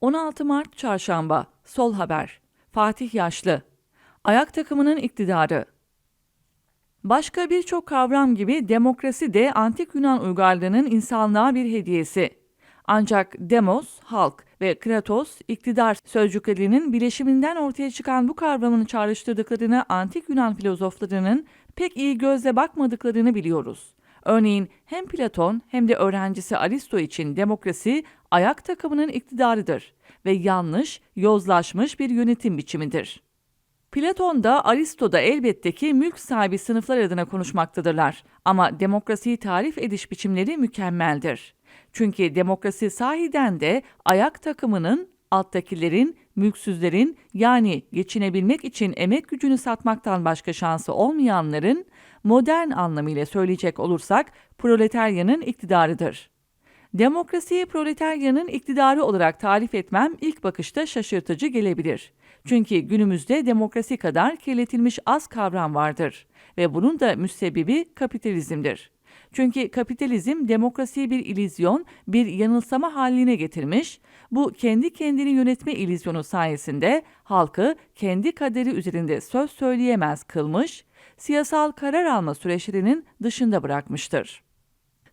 16 Mart Çarşamba Sol Haber Fatih Yaşlı Ayak takımının iktidarı Başka birçok kavram gibi demokrasi de antik Yunan uygarlığının insanlığa bir hediyesi. Ancak demos, halk ve kratos, iktidar sözcüklerinin bileşiminden ortaya çıkan bu kavramını çağrıştırdıklarını antik Yunan filozoflarının pek iyi gözle bakmadıklarını biliyoruz. Örneğin hem Platon hem de öğrencisi Aristo için demokrasi ayak takımının iktidarıdır ve yanlış, yozlaşmış bir yönetim biçimidir. Platon da Aristo da elbette ki mülk sahibi sınıflar adına konuşmaktadırlar ama demokrasiyi tarif ediş biçimleri mükemmeldir. Çünkü demokrasi sahiden de ayak takımının, alttakilerin, mülksüzlerin yani geçinebilmek için emek gücünü satmaktan başka şansı olmayanların modern anlamıyla söyleyecek olursak proletaryanın iktidarıdır. Demokrasiyi proletaryanın iktidarı olarak tarif etmem ilk bakışta şaşırtıcı gelebilir. Çünkü günümüzde demokrasi kadar kirletilmiş az kavram vardır ve bunun da müsebbibi kapitalizmdir. Çünkü kapitalizm demokrasiyi bir ilizyon, bir yanılsama haline getirmiş, bu kendi kendini yönetme ilizyonu sayesinde halkı kendi kaderi üzerinde söz söyleyemez kılmış, siyasal karar alma süreçlerinin dışında bırakmıştır.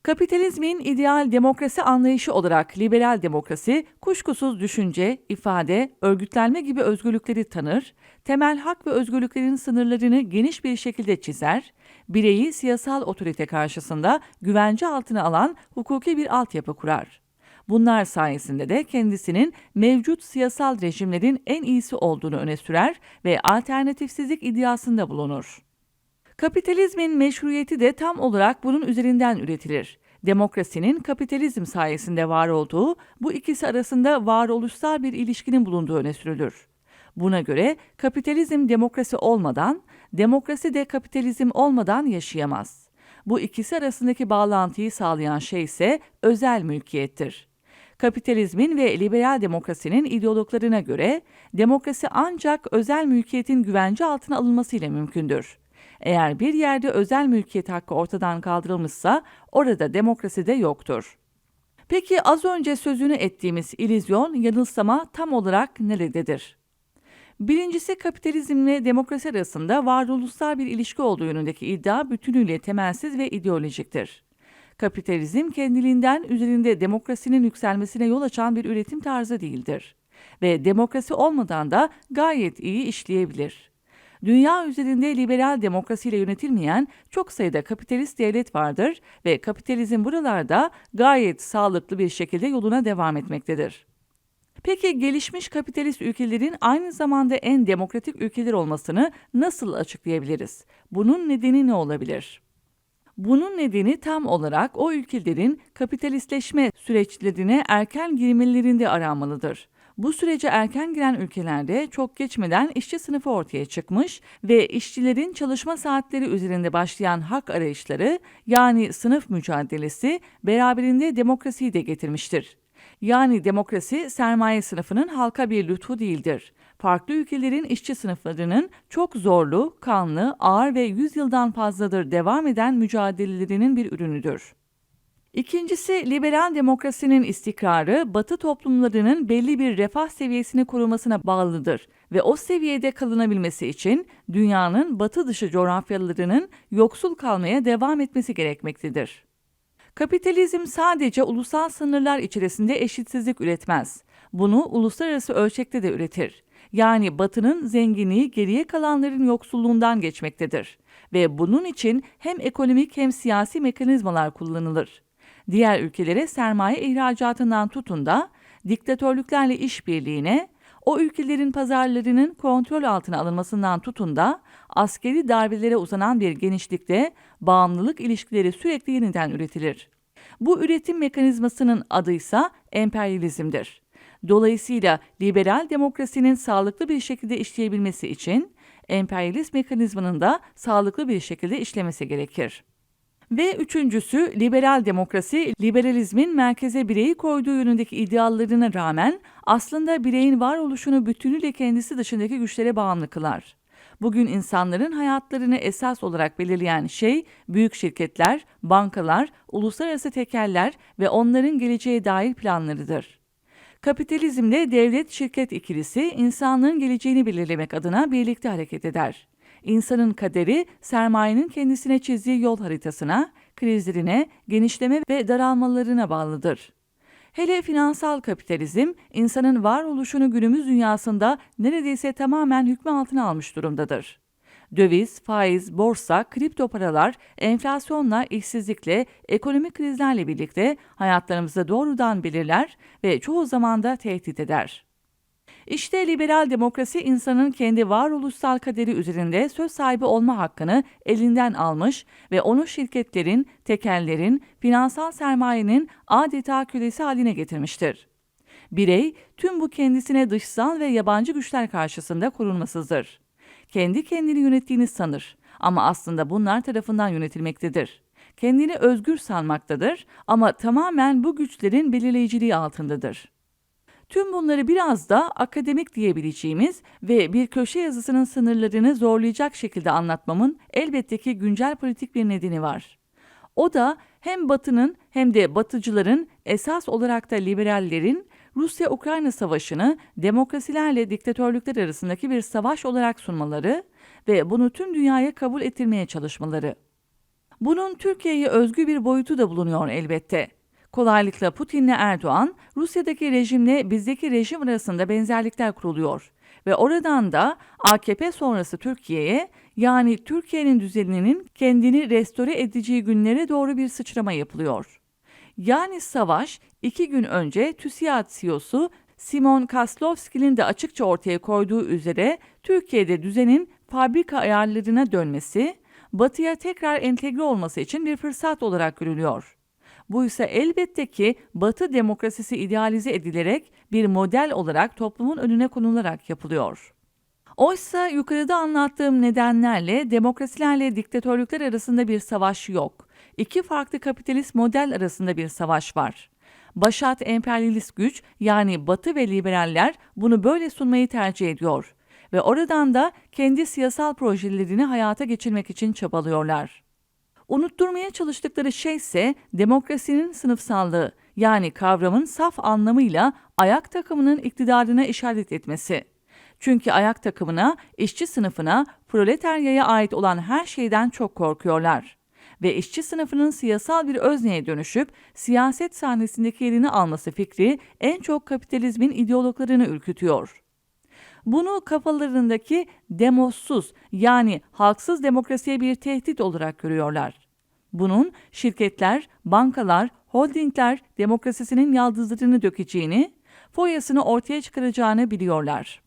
Kapitalizmin ideal demokrasi anlayışı olarak liberal demokrasi, kuşkusuz düşünce, ifade, örgütlenme gibi özgürlükleri tanır, temel hak ve özgürlüklerin sınırlarını geniş bir şekilde çizer, bireyi siyasal otorite karşısında güvence altına alan hukuki bir altyapı kurar. Bunlar sayesinde de kendisinin mevcut siyasal rejimlerin en iyisi olduğunu öne sürer ve alternatifsizlik iddiasında bulunur. Kapitalizmin meşruiyeti de tam olarak bunun üzerinden üretilir. Demokrasinin kapitalizm sayesinde var olduğu, bu ikisi arasında varoluşsal bir ilişkinin bulunduğu öne sürülür. Buna göre kapitalizm demokrasi olmadan, demokrasi de kapitalizm olmadan yaşayamaz. Bu ikisi arasındaki bağlantıyı sağlayan şey ise özel mülkiyettir. Kapitalizmin ve liberal demokrasinin ideologlarına göre demokrasi ancak özel mülkiyetin güvence altına alınmasıyla mümkündür. Eğer bir yerde özel mülkiyet hakkı ortadan kaldırılmışsa orada demokrasi de yoktur. Peki az önce sözünü ettiğimiz ilizyon, yanılsama tam olarak nerededir? Birincisi kapitalizmle demokrasi arasında varoluşsal bir ilişki olduğu yönündeki iddia bütünüyle temelsiz ve ideolojiktir. Kapitalizm kendiliğinden üzerinde demokrasinin yükselmesine yol açan bir üretim tarzı değildir ve demokrasi olmadan da gayet iyi işleyebilir. Dünya üzerinde liberal demokrasiyle yönetilmeyen çok sayıda kapitalist devlet vardır ve kapitalizm buralarda gayet sağlıklı bir şekilde yoluna devam etmektedir. Peki gelişmiş kapitalist ülkelerin aynı zamanda en demokratik ülkeler olmasını nasıl açıklayabiliriz? Bunun nedeni ne olabilir? Bunun nedeni tam olarak o ülkelerin kapitalistleşme süreçlerine erken girmelerinde aranmalıdır. Bu sürece erken giren ülkelerde çok geçmeden işçi sınıfı ortaya çıkmış ve işçilerin çalışma saatleri üzerinde başlayan hak arayışları yani sınıf mücadelesi beraberinde demokrasiyi de getirmiştir. Yani demokrasi sermaye sınıfının halka bir lütfu değildir. Farklı ülkelerin işçi sınıflarının çok zorlu, kanlı, ağır ve yüzyıldan fazladır devam eden mücadelelerinin bir ürünüdür. İkincisi liberal demokrasinin istikrarı Batı toplumlarının belli bir refah seviyesini korumasına bağlıdır ve o seviyede kalınabilmesi için dünyanın batı dışı coğrafyalarının yoksul kalmaya devam etmesi gerekmektedir. Kapitalizm sadece ulusal sınırlar içerisinde eşitsizlik üretmez. Bunu uluslararası ölçekte de üretir. Yani batının zenginliği geriye kalanların yoksulluğundan geçmektedir ve bunun için hem ekonomik hem siyasi mekanizmalar kullanılır diğer ülkelere sermaye ihracatından tutun da diktatörlüklerle işbirliğine, o ülkelerin pazarlarının kontrol altına alınmasından tutun da askeri darbelere uzanan bir genişlikte bağımlılık ilişkileri sürekli yeniden üretilir. Bu üretim mekanizmasının adı ise emperyalizmdir. Dolayısıyla liberal demokrasinin sağlıklı bir şekilde işleyebilmesi için emperyalist mekanizmanın da sağlıklı bir şekilde işlemesi gerekir. Ve üçüncüsü liberal demokrasi, liberalizmin merkeze bireyi koyduğu yönündeki ideallerine rağmen aslında bireyin varoluşunu bütünüyle kendisi dışındaki güçlere bağımlı kılar. Bugün insanların hayatlarını esas olarak belirleyen şey büyük şirketler, bankalar, uluslararası tekeller ve onların geleceğe dair planlarıdır. Kapitalizmde devlet şirket ikilisi insanlığın geleceğini belirlemek adına birlikte hareket eder. İnsanın kaderi sermayenin kendisine çizdiği yol haritasına, krizlerine, genişleme ve daralmalarına bağlıdır. Hele finansal kapitalizm, insanın varoluşunu günümüz dünyasında neredeyse tamamen hükmü altına almış durumdadır. Döviz, faiz, borsa, kripto paralar, enflasyonla, işsizlikle, ekonomik krizlerle birlikte hayatlarımızı doğrudan belirler ve çoğu zaman da tehdit eder. İşte liberal demokrasi insanın kendi varoluşsal kaderi üzerinde söz sahibi olma hakkını elinden almış ve onu şirketlerin, tekellerin, finansal sermayenin adeta kölesi haline getirmiştir. Birey tüm bu kendisine dışsal ve yabancı güçler karşısında korunmasızdır. Kendi kendini yönettiğini sanır ama aslında bunlar tarafından yönetilmektedir. Kendini özgür sanmaktadır ama tamamen bu güçlerin belirleyiciliği altındadır. Tüm bunları biraz da akademik diyebileceğimiz ve bir köşe yazısının sınırlarını zorlayacak şekilde anlatmamın elbette ki güncel politik bir nedeni var. O da hem Batı'nın hem de Batıcıların esas olarak da liberallerin Rusya-Ukrayna savaşını demokrasilerle diktatörlükler arasındaki bir savaş olarak sunmaları ve bunu tüm dünyaya kabul ettirmeye çalışmaları. Bunun Türkiye'ye özgü bir boyutu da bulunuyor elbette. Kolaylıkla Putin'le Erdoğan, Rusya'daki rejimle bizdeki rejim arasında benzerlikler kuruluyor ve oradan da AKP sonrası Türkiye'ye yani Türkiye'nin düzeninin kendini restore edeceği günlere doğru bir sıçrama yapılıyor. Yani savaş iki gün önce TÜSİAD CEO'su Simon Kaslovski'nin de açıkça ortaya koyduğu üzere Türkiye'de düzenin fabrika ayarlarına dönmesi, batıya tekrar entegre olması için bir fırsat olarak görülüyor. Bu ise elbette ki Batı demokrasisi idealize edilerek bir model olarak toplumun önüne konularak yapılıyor. Oysa yukarıda anlattığım nedenlerle demokrasilerle diktatörlükler arasında bir savaş yok. İki farklı kapitalist model arasında bir savaş var. Başat emperyalist güç yani Batı ve liberaller bunu böyle sunmayı tercih ediyor ve oradan da kendi siyasal projelerini hayata geçirmek için çabalıyorlar. Unutturmaya çalıştıkları şey ise demokrasinin sınıfsallığı yani kavramın saf anlamıyla ayak takımının iktidarına işaret etmesi. Çünkü ayak takımına, işçi sınıfına, proletaryaya ait olan her şeyden çok korkuyorlar. Ve işçi sınıfının siyasal bir özneye dönüşüp siyaset sahnesindeki yerini alması fikri en çok kapitalizmin ideologlarını ürkütüyor. Bunu kafalarındaki demossuz yani halksız demokrasiye bir tehdit olarak görüyorlar. Bunun şirketler, bankalar, holdingler demokrasisinin yaldızlarını dökeceğini, foyasını ortaya çıkaracağını biliyorlar.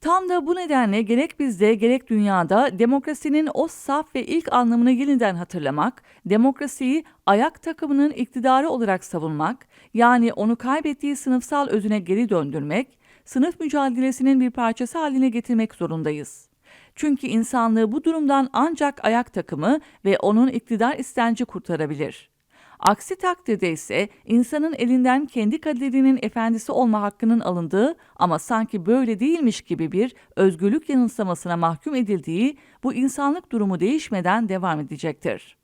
Tam da bu nedenle gerek bizde gerek dünyada demokrasinin o saf ve ilk anlamını yeniden hatırlamak, demokrasiyi ayak takımının iktidarı olarak savunmak, yani onu kaybettiği sınıfsal özüne geri döndürmek, sınıf mücadelesinin bir parçası haline getirmek zorundayız. Çünkü insanlığı bu durumdan ancak ayak takımı ve onun iktidar istenci kurtarabilir. Aksi takdirde ise insanın elinden kendi kaderinin efendisi olma hakkının alındığı ama sanki böyle değilmiş gibi bir özgürlük yanılsamasına mahkum edildiği bu insanlık durumu değişmeden devam edecektir.